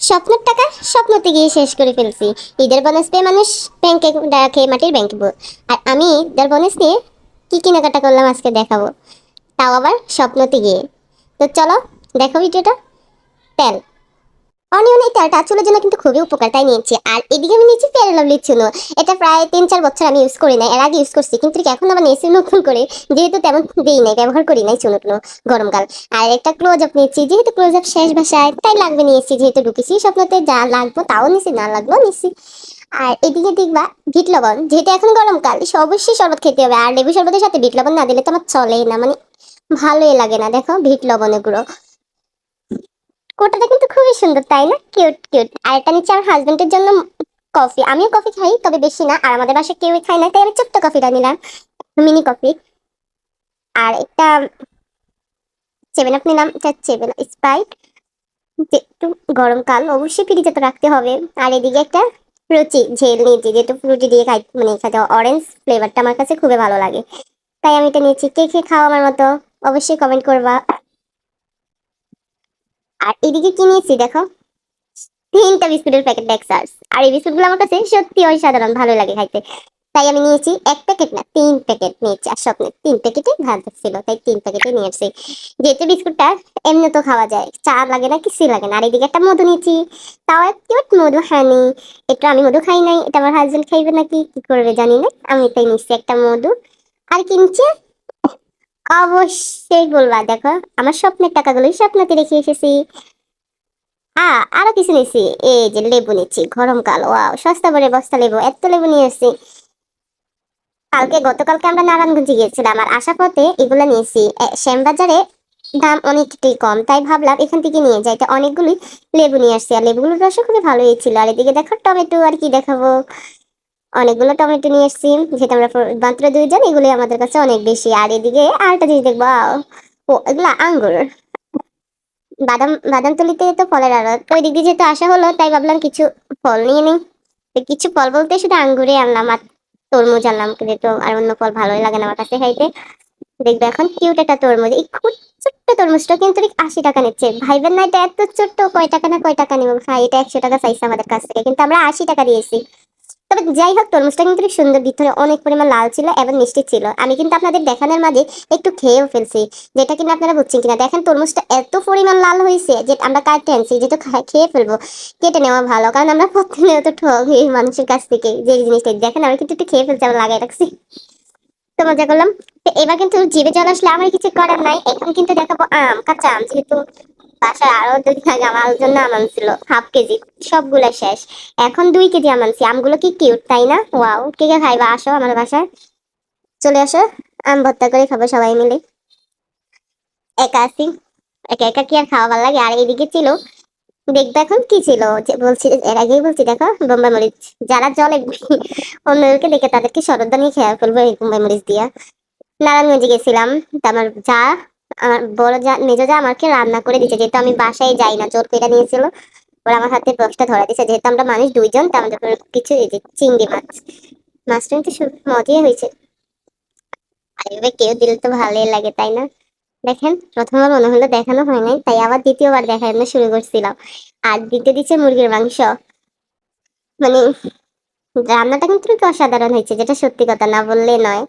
স্বপ্নের টাকা স্বপ্নতে গিয়ে শেষ করে ফেলছি। ঈদের বোনাস পেয়ে মানুষ ব্যাংকে রাখে মাটির ব্যাংকে আর আমি ঈদের বোনাস নিয়ে কী কেনাকাটা করলাম আজকে দেখাবো। তাও আবার স্বপ্নতে গিয়ে। তো চলো, দেখো ভিডিওটা তেল। অনিয়ন এই তেলটা চুলের জন্য কিন্তু খুবই উপকার, তাই নিয়েছি। আর এদিকে আমি নিয়েছি ফেয়ার লাভলি চুনো এটা প্রায় তিন চার বছর আমি ইউজ করি না এর আগে ইউজ করছি, কিন্তু এখন আবার নিয়েছি নতুন করে, যেহেতু তেমন দিই নাই, ব্যবহার করি নাই চুনো টুনো গরমকাল আর একটা ক্লোজ আপ নিয়েছি, যেহেতু ক্লোজ আপ শেষ ভাষায় তাই লাগবে নিয়েছি, যেহেতু ঢুকেছি, স্বপ্নতে যা লাগবো তাও নিছি, না লাগল নিছি। আর এদিকে দেখবা বিট লবণ, যেহেতু এখন গরমকাল অবশ্যই শরবত খেতে হবে, আর লেবু শরবতের সাথে বিট লবণ না দিলে তো আমার চলেই না মানে ভালোই লাগে না, দেখো বিট লবণের গুঁড়ো। কোটাটা কিন্তু খুবই সুন্দর, তাই না? কিউট কিউট আর এটা নিচ্ছে আমার হাজবেন্ডের জন্য কফি আমিও কফি খাই, তবে বেশি না। আর আমাদের বাসায় কেউই খায় না, তাই আমি ছোট্ট কফিটা নিলাম। মিনি কফি আর একটা সেভেন আপ নিলাম, এটা সেভেন স্প্রাইট একটু গরমকাল অবশ্যই ফ্রিজে তো রাখতে হবে। আর এদিকে একটা রুচি ঝেল নিয়েছি, যেহেতু রুটি দিয়ে খাই মানে খাতে অরেঞ্জ ফ্লেভারটা আমার কাছে খুবই ভালো লাগে। তাই আমি এটা নিয়েছি। কে খেয়ে খাও আমার মতো, অবশ্যই কমেন্ট করবা। আর এদিকে কি নিয়েছি দেখো? তিনটা বিস্কুটের প্যাকেট ডেক্সার্স আর এই বিস্কুটগুলো আমার কাছে সত্যি অসাধারণ ভালো লাগে খাইতে। তাই আমি নিয়েছি এক প্যাকেট না, তিন প্যাকেট নিয়েছি। আর স্বপ্নের তিন প্যাকেটে ভাত ছিল, তাই তিন প্যাকেটে নিয়ে আসছি। যেহেতু বিস্কুটটা এমনি তো খাওয়া যায়, চা লাগে না কিছু লাগে না। আর এদিকে একটা মধু নিয়েছি। তাও এক কিউট মধু হানি এটা আমি মধু খাই নাই, এটা আমার হাজবেন্ড খাইবে নাকি, কি করবে জানি না। আমি তাই নিচ্ছি একটা মধু। আর কিনছে অবশ্যই বলবা, দেখো, আমার স্বপ্নের টাকাগুলোই স্বপ্নতে রেখে এসেছি। আ, আরও কিছু নিয়েছি। এই যে লেবু নিচ্ছি গরমকাল ওয়াও, সস্তা করে বস্তা লেবু, এত লেবু নিয়ে এসেছি। কালকে, গতকালকে আমরা নারায়ণগঞ্জে গিয়েছিলাম, আর আসার পথে এগুলো নিয়েছি। শ্যামবাজারে দাম অনেকটাই কম, তাই ভাবলাম এখান থেকে নিয়ে যাইতে অনেকগুলি লেবু নিয়ে আসছি, আর লেবুগুলোর রসও খুবই ভালোই ছিল। আর এদিকে দেখো টমেটো আর কি দেখাবো। অনেকগুলো টমেটো নিয়ে এসছি যেহেতু আমরা মাত্র দুইজন এগুলি আমাদের কাছে অনেক বেশি। আর এদিকে আরেকটা জিনিস দেখব ও, এগুলা আঙ্গুর। বাদাম বাদাম তুলিতে তো ফলের আড়ত। ওই দিক দিয়ে যেহেতু আসা হলো, তাই ভাবলাম কিছু ফল নিয়ে নিই। কিছু ফল বলতে শুধু আঙ্গুরে আনলাম আর তরমুজ আনলাম কিন্তু আর অন্য ফল ভালোই লাগে না আমার কাছে খাইতে। দেখবে এখন কিউট একটা তরমুজ। এই খুব ছোট্ট তরমুজটা কিন্তু আশি টাকা নিচ্ছে। ভাইবেন না, এটা এত ছোট্ট, কয় টাকা না কয় টাকা নিব? ভাই, এটা একশো টাকা চাইছে আমাদের কাছ থেকে, কিন্তু আমরা আশি টাকা দিয়েছি। তবে যাই হোক তরমুজটা কিন্তু সুন্দর। ভিতরে অনেক পরিমাণ লাল ছিল এবং মিষ্টি ছিল। আমি কিন্তু আপনাদের দেখানোর মাঝে একটু খেয়েও ফেলছি, যেটা কিনা আপনারা বুঝছেন কিনা। দেখেন, তরমুজটা এত পরিমাণ লাল হয়েছে যে আমরা কাটতে আনছি খা- খেয়ে ফেলব, কেটে নেওয়া ভালো। কারণ আমরা প্রতিনিয়ত ঠক এই মানুষের কাছ থেকে যে জিনিসটা দেখেন, আমি কিন্তু একটু খেয়ে ফেলছি, আমরা লাগাই রাখছি। তো মজা করলাম। তো এবার কিন্তু জিভে জল আসলে আমার কিছু করার নাই। এখন কিন্তু দেখাবো আম, কাঁচা আম। যেহেতু বাসায় আরও দুদিন আগে আমার জন্য আম আনছিল হাফ কেজি সবগুলা শেষ। এখন দুই কেজি আম আনছি, আমগুলো কি কিউট তাই না? ওয়াও কে কে খাইবা? আসো আমার বাসায়। চলে আসো, আম ভর্তা করে খাব সবাই মিলে। একা আছি, একা একা কি আর খাওয়া ভালো লাগে? আর এইদিকে ছিল, দেখবে এখন কি ছিল? বলছি, এর আগেই বলছি, দেখো, বোম্বাই মরিচ। যারা জলে অন্যদেরকে দেখে তাদেরকে শরৎ নিয়ে খেয়ে ফেলব এই বোম্বাই মরিচ দিয়া। নারায়ণগঞ্জে গেছিলাম, তা আমার যা আমার বড় যা, মেজো যা আমাকে রান্না করে দিচ্ছে যেহেতু আমি বাসায় যাই না, চোর করে নিয়েছিল, ওরা আমার হাতে বক্সটা ধরা দিচ্ছে যেহেতু আমরা মানুষ, দুইজন, তা আমাদের কিছু চিংড়ি মাছ। মাছটা কিন্তু মজাই হয়েছে। এভাবে কেউ দিলে তো ভালোই লাগে, তাই না? দেখেন, প্রথমবার মনে হলো দেখানো হয় নাই, তাই আবার দ্বিতীয়বার দেখানো শুরু করছিলাম। আর দিতে দিচ্ছে মুরগির মাংস। মানে রান্নাটা কিন্তু অসাধারণ হয়েছে, যেটা সত্যি কথা না বললে নয়।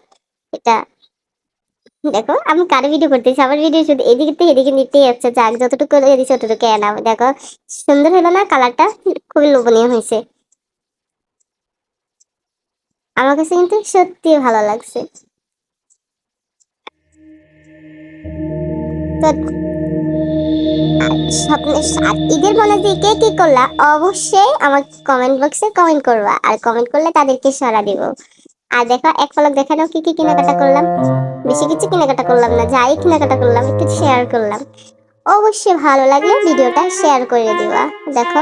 এটা দেখো, আমি কারে ভিডিও করতেছি, আমার ভিডিও শুধু এদিকে থেকে এদিকে নিতেই যাচ্ছে যাক, যতটুকু এদিকে ততটুকু এনাম দেখো, সুন্দর হলো না কালারটা খুবই লোভনীয় হয়েছে। আমার কাছে কিন্তু সত্যি ভালো লাগছে। তো ঈদের মনে দিয়ে কে কি করলা? অবশ্যই আমার কমেন্ট বক্সে কমেন্ট করবা, আর কমেন্ট করলে তাদেরকে সারা দিব। আর দেখো, এক পালক দেখা নাও কি কি কেনাকাটা করলাম বেশি কিছু কেনাকাটা করলাম না, যাই কেনাকাটা করলাম, একটু শেয়ার করলাম অবশ্যই ভালো লাগলে ভিডিওটা শেয়ার করে দিবা, দেখো